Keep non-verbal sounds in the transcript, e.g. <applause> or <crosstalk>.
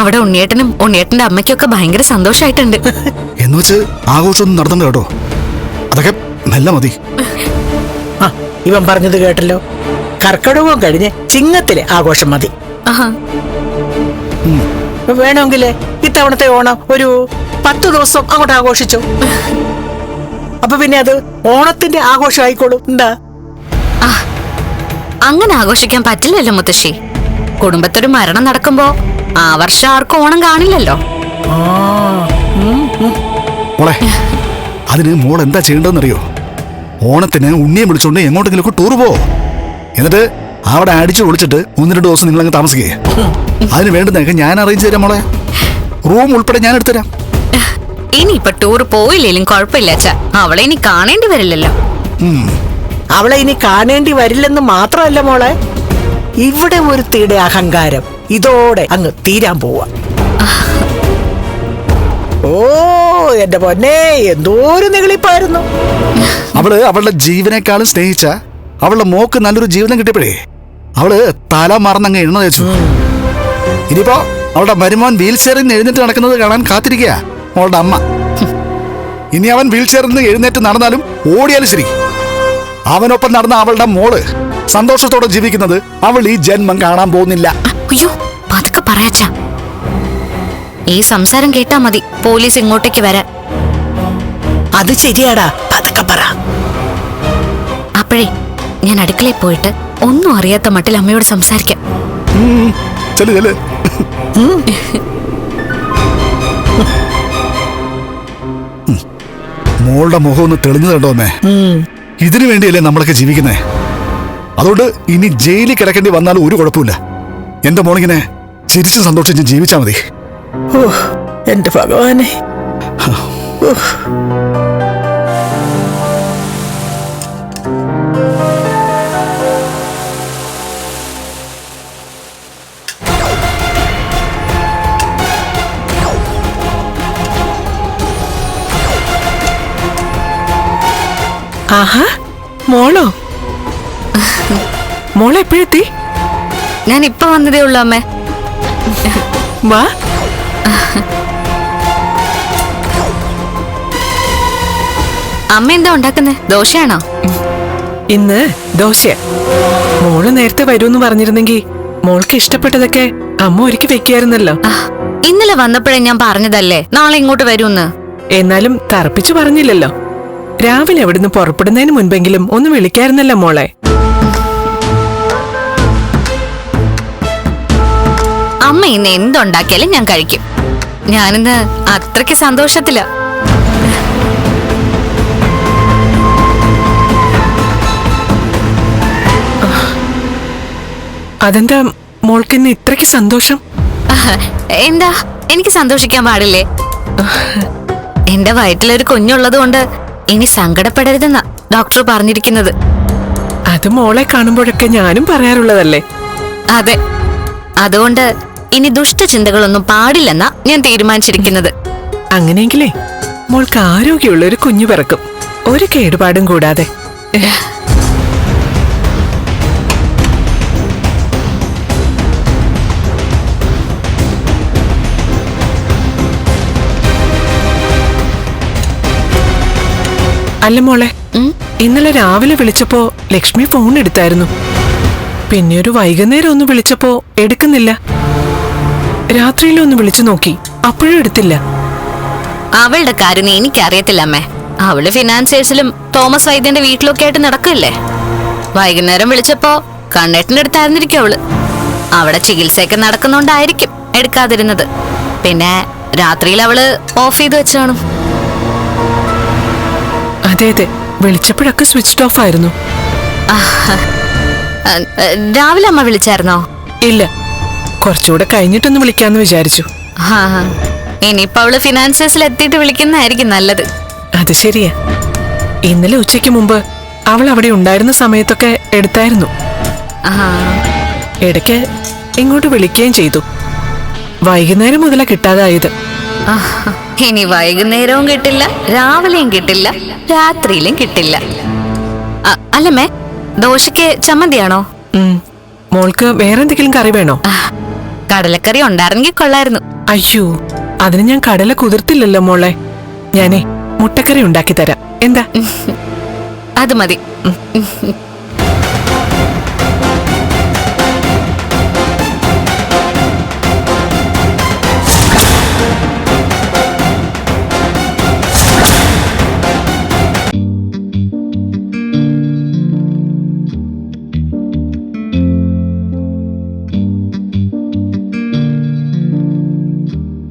അവിടെ ഉണ്ണിയേട്ടനും ഉണ്ണിയേട്ടന്റെ അമ്മയ്ക്കൊക്കെ ഭയങ്കര സന്തോഷായിട്ടുണ്ട്. എന്ന് വെച്ച് ആഘോഷമൊന്നും നടത്തണ്ട കേട്ടോ. അതൊക്കെ നല്ല മതി. ആ ഇവൻ പറഞ്ഞത് കേട്ടല്ലോ. കർക്കടകവും കഴിഞ്ഞ് ചിങ്ങത്തിലെ ആഘോഷം മതി. വേണമെങ്കിൽ വേണമെങ്കിലേ ഇത്തവണത്തെ ഓണം ഒരു പത്ത് ദിവസം അങ്ങോട്ട് ആഘോഷിച്ചു. അപ്പൊ പിന്നെ അത് ഓണത്തിന്റെ ആഘോഷം ആയിക്കോളും. എന്താ? അങ്ങനെ ആഘോഷിക്കാൻ പറ്റില്ലല്ലോ മുത്തശ്ശി. കുടുംബത്തൊരു മരണം നടക്കുമ്പോ ആ വർഷം ആർക്കും ഓണം കാണില്ലല്ലോ. മോളെ അതിന് മോൾ എന്താ ചെയ്യേണ്ടതെന്നറിയോ? ഓണത്തിന് ഉണ്ണിയെ വിളിച്ചോണ്ട് എങ്ങോട്ടെങ്കിലുമൊക്കെ ടൂർ പോ. എന്നിട്ട് അവിടെ അടിച്ചു വിളിച്ചിട്ട് ഒന്ന് രണ്ട് ദിവസം നിങ്ങൾ അങ്ങ് താമസിക്കേ. അതിന് വേണ്ടുന്നതൊക്കെ ഞാൻ അറേഞ്ച് തരാം മോളെ. റൂം ഉൾപ്പെടെ ഞാൻ എടുത്തുതരാം. ഇനിയിപ്പൊ ടൂർ പോയില്ലേലും കുഴപ്പമില്ല അച്ഛാ. അവളെ ഇനി കാണേണ്ടി വരില്ലല്ലോ. അവളെ ഇനി കാണേണ്ടി വരില്ലെന്ന് മാത്രമല്ല മോളെ. ഇവിടെ ഒരു തീടെ അഹങ്കാരം. ഇതോടെ അങ്ങ് തീരാൻ പോവാ. ഓ എന്റെ പൊന്നെ എന്തോരു നെളിപ്പായിരുന്നു അവൾ അവളുടെ ജീവനേക്കാളും സ്നേഹിച്ച അവളുടെ മോക്ക് നല്ലൊരു ജീവിതം കിട്ടിയപ്പോഴേ അവൾ തല മറന്നങ്ങ് എണ്ണ തേച്ചു ഇനിയിപ്പോ അവളുടെ മരുമോൻ വീൽ ചെയറിൽ നിന്ന് എഴുന്നേറ്റ് നടക്കുന്നത് കാണാൻ കാത്തിരിക്കുക അവളുടെ അമ്മ. ഇനി അവൻ വീൽ ചെയറിൽ നിന്ന് എഴുന്നേറ്റ് നടന്നാലും ഓടിയാലും ശരി. അവനൊപ്പം നടന്ന അവളുടെ മോൾ സന്തോഷത്തോടെ ജീവിക്കുന്നത് അവൾ ഈ ജന്മം കാണാൻ പോകുന്നില്ല. അയ്യോ പതുക്കെ പറയാച്ചാ. ഈ സംസാരം കേട്ടാ മതി പോലീസ് ഇങ്ങോട്ടേക്ക് വരാൻ. അത് ശരിയാടാ പതുക്കെ പറ. അപ്പോഴേ ഞാൻ അടുക്കളയിൽ പോയിട്ട് ഒന്നും അറിയാത്ത മട്ടിൽ അമ്മയോട് സംസാരിക്കാം. മോളുടെ മുഖം ഒന്ന് തെളിഞ്ഞു കണ്ടോമേ. ഇതിനു വേണ്ടിയല്ലേ നമ്മളൊക്കെ ജീവിക്കുന്നേ? അതുകൊണ്ട് ഇനി ജയിലിൽ കിടക്കേണ്ടി വന്നാൽ ഒരു കുഴപ്പമില്ല. എന്റെ മോളിങ്ങനെ ചിരിച്ച് സന്തോഷിച്ച് ജീവിച്ചാ മതി. എന്റെ ഭഗവാനെ. ആഹാ മോളോ? <laughs> മോളെ എപ്പോഴെത്തി ഞാൻ ഇപ്പൊ വന്നതേ ഉള്ളു അമ്മേ. വാ. അമ്മ എന്താ ഉണ്ടാക്കുന്നേ? ദോശയാണോ? ഇന്ന് ദോശ. മോൾ നേരത്തെ വരൂന്ന് പറഞ്ഞിരുന്നെങ്കി മോൾക്ക് ഇഷ്ടപ്പെട്ടതൊക്കെ അമ്മ ഒരുക്കി വെക്കായിരുന്നല്ലോ ഇന്നലെ വന്നപ്പോഴേ ഞാൻ പറഞ്ഞതല്ലേ നാളെ ഇങ്ങോട്ട് വരൂന്ന്. എന്നാലും തറപ്പിച്ചു പറഞ്ഞില്ലല്ലോ. രാവിലെ അവിടുന്ന് പുറപ്പെടുന്നതിന് മുൻപെങ്കിലും ഒന്ന് വിളിക്കായിരുന്നല്ലോ മോളെ. അമ്മ ഇന്ന് എന്തുണ്ടാക്കിയാലും ഞാൻ കഴിക്കും. ഞാനിന്ന് അത്രയ്ക്ക് സന്തോഷത്തില. അതെന്താ മോൾക്ക് ഇന്ന് ഇത്രയ്ക്ക് സന്തോഷം? എന്താ? എനിക്ക് സന്തോഷിക്കാൻ പാടില്ലേ? എന്റെ വയറ്റിലൊരു കുഞ്ഞുള്ളത് കൊണ്ട് ഇനി സങ്കടപ്പെടരുതെന്നാ ഡോക്ടർ പറഞ്ഞിരിക്കുന്നത്. അത് മോളെ കാണുമ്പോഴൊക്കെ ഞാനും പറയാറുള്ളതല്ലേ? അതെ. അതുകൊണ്ട് ഇനി ദുഷ്ടചിന്തകളൊന്നും പാടില്ലെന്നാ ഞാൻ തീരുമാനിച്ചിരിക്കുന്നത്. അങ്ങനെയെങ്കിലേ മോൾക്ക് ആരോഗ്യമുള്ള ഒരു കുഞ്ഞു പിറക്കും. ഒരു കേടുപാടും കൂടാതെ. അല്ല മോളെ ഇന്നലെ രാവിലെ വിളിച്ചപ്പോ ലക്ഷ്മി ഫോൺ എടുത്തായിരുന്നു. പിന്നെ ഒരു വൈകുന്നേരം ഒന്ന് വിളിച്ചപ്പോ എടുക്കുന്നില്ല. രാത്രിയിലൊന്ന് വിളിച്ചു നോക്കി അപ്പോഴും എടുത്തില്ല. അവളുടെ കാര്യം എനിക്കറിയത്തില്ല അമ്മേ. അവൾ ഫിനാൻസിയേഴ്സിലും തോമസ് വൈദ്യന്റെ വീട്ടിലൊക്കെ ആയിട്ട് നടക്കില്ലേ വൈകുന്നേരം വിളിച്ചപ്പോ കണ്ണേട്ടിന്റെ അടുത്തായിരുന്നിരിക്കും അവൾ. അവിടെ ചികിത്സയൊക്കെ നടക്കുന്നോണ്ടായിരിക്കും എടുക്കാതിരുന്നത്. പിന്നെ രാത്രിയിൽ അവൾ ഓഫ് ചെയ്ത് വെച്ച് കാണും. അതെ അതെ. വിളിച്ചപ്പോഴൊക്കെ സ്വിച്ച് ഓഫ് ആയിരുന്നു. രാവിലെ അമ്മ വിളിച്ചായിരുന്നോ? ഇല്ല. കുറച്ചുകൂടെ കഴിഞ്ഞിട്ടൊന്ന് വിളിക്കാന്ന് വിചാരിച്ചു. ഇനിയിപ്പോ അവൾ ഫിനാൻസേഴ്സിൽ എത്തിയിട്ട് വിളിക്കുന്നതായിരിക്കും നല്ലത്. അത് ശരിയാ. ഇന്നലെ ഉച്ചയ്ക്ക് മുമ്പ് അവൾ അവിടെ ഉണ്ടായിരുന്ന സമയത്തൊക്കെ എടുത്തായിരുന്നു. ഇടയ്ക്ക് ഇങ്ങോട്ട് വിളിക്കുകയും ചെയ്തു. വൈകുന്നേരം മുതലാ കിട്ടാതായത്. ഇനി വൈകുന്നേരവും കിട്ടില്ല രാവിലെയും കിട്ടില്ല രാത്രിയിലും കിട്ടില്ല. അല്ല അല്ലമ്മേ ദോശയ്ക്ക് ചമ്മന്തിയാണോ? മോൾക്ക് വേറെ എന്തെങ്കിലും കറി വേണോ? കടലക്കറി ഉണ്ടായിരുന്നെങ്കിൽ കൊള്ളായിരുന്നു. അയ്യോ അതിന് ഞാൻ കടല കുതിർത്തില്ലല്ലോ മോളെ. ഞാനേ മുട്ടക്കറി ഉണ്ടാക്കി തരാം എന്താ അത് മതി.